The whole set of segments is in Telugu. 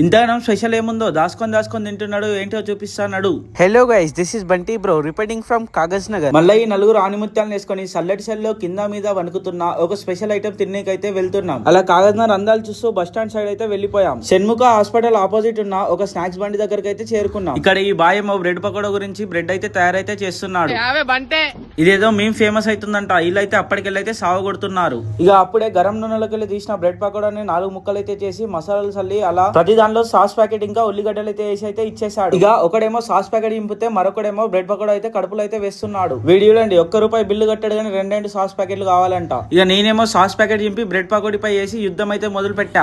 ఇంతగానం స్పెషల్ ఏముందో? దాసుకొని దాసుకొని తింటున్నాడు ఏంటో చూపిస్తాడు hello guys this is Bunty bro reporting from Kagaz Nagar మళ్ళీ ఈ నలుగురు ఆనిముత్యాలను వేసుకొని సల్లటి సెల్లో కింద మీద వణుకుతున్న ఒక స్పెషల్ ఐటమ్ తినేకైతే వెళ్తున్నాం. అలా కాగజ్నగర్ అందాలు చూస్తూ బస్ స్టాండ్ సైడ్ అయితే వెళ్ళిపోయాం. షణ్ముఖ హాస్పిటల్ ఆపోజిట్ ఉన్న ఒక స్నాక్స్ బండి దగ్గరికి అయితే చేరుకున్నాం. ఇక్కడ ఈ బాయమ్మ బ్రెడ్ పకోడా గురించి బ్రెడ్ అయితే తయారైతే చేస్తున్నాడు. ఇదేదో మేము ఫేమస్ అవుతుందంట వీళ్ళైతే అప్పటికెళ్ళైతే సాగు కొడుతున్నారు. ఇక అప్పుడే గరం నూనెలోకి వెళ్ళి తీసిన బ్రెడ్ పకోడాని నాలుగు ముక్కలు అయితే చేసి మసాలాలు చల్లి అలా ప్రతి దానిలో సాస్ ప్యాకెట్ ఇంకా ఉల్లిగడ్డలు అయితే వేసి అయితే ఇచ్చేసాడు ఇక ఒకడేమో సాస్ ప్యాకెట్ ఇంపితే మరొకడేమో బ్రెడ్ పకోడా అయితే కడుపులో అయితే వేస్తున్నాడు. వీడియోలో అండి ఒక్క రూపాయి బిల్లు కట్టాడు కానీ రెండు సాస్ ప్యాకెట్లు కావాలంట. ఇక నేనేమో సాస్ ప్యాకెట్ చింపి బ్రెడ్ పకోడీపై వేసి యుద్ధం అయితే మొదలు పెట్టా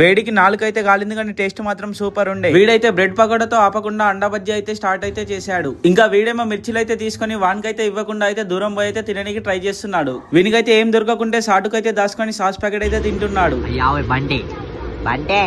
వేడికి నాలుకైతే కాలింది కానీ టేస్ట్ మాత్రం సూపర్ ఉండే. వీడైతే బ్రెడ్ పకోడాతో ఆపకుండా అండా బజ్జీ అయితే స్టార్ట్ అయితే చేశాడు. ఇంకా వీడేమో మిర్చిలు అయితే తీసుకొని వానికైతే ఇవ్వకుండా అయితే దూరం పోయి అయితే తినడానికి ట్రై చేస్తున్నాడు. వీనికైతే ఏం దొరకకుంటే సాటుకైతే దాచుకొని సాస్ ప్యాకెట్ అయితే తింటున్నాడు. యావే బండి. బండే.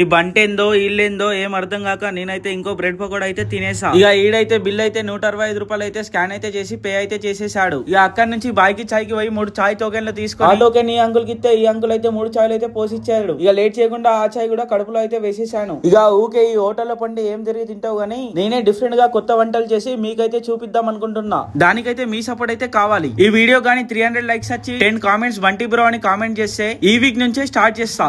ఈ బంటేందో ఇల్లేందో ఏం అర్థం కాక నేనైతే ఇంకో బ్రెడ్ పకోడా అయితే తినేసా. ఇక ఈడైతే బిల్ అయితే నూట అరవై ఐదు రూపాయలు అయితే స్కాన్ అయితే చేసి పే అయితే చేసేసాడు. ఇక అక్కడి నుంచి బాయ్కి చాయ్కి పోయి మూడు చాయ్ టోకెన్లు తీసుకొని ఆ టోకెన్ ఈ అంకుల్కి ఇస్తే ఈ అంకుల్ అయితే మూడు చాయ్లు అయితే పోసిచ్చాడు. ఇక లేట్ చేయకుండా ఆ చాయ్ కూడా కడుపులో అయితే వేసేసాను. ఇక ఊకే ఈ హోటల్లో పండి ఏం తిరిగి తింటావు గానీ నేనే డిఫరెంట్గా కొత్త వంటలు చేసి మీకైతే చూపిద్దాం అనుకుంటున్నా. దానికైతే మీ సపోర్ట్ అయితే కావాలి. ఈ వీడియో కానీ త్రీ హండ్రెడ్ లైక్స్ వచ్చి టెన్ కామెంట్స్ బంటి బ్రో అని కామెంట్ చేస్తే ఈ వీక్ నుంచే స్టార్ట్ చేస్తా.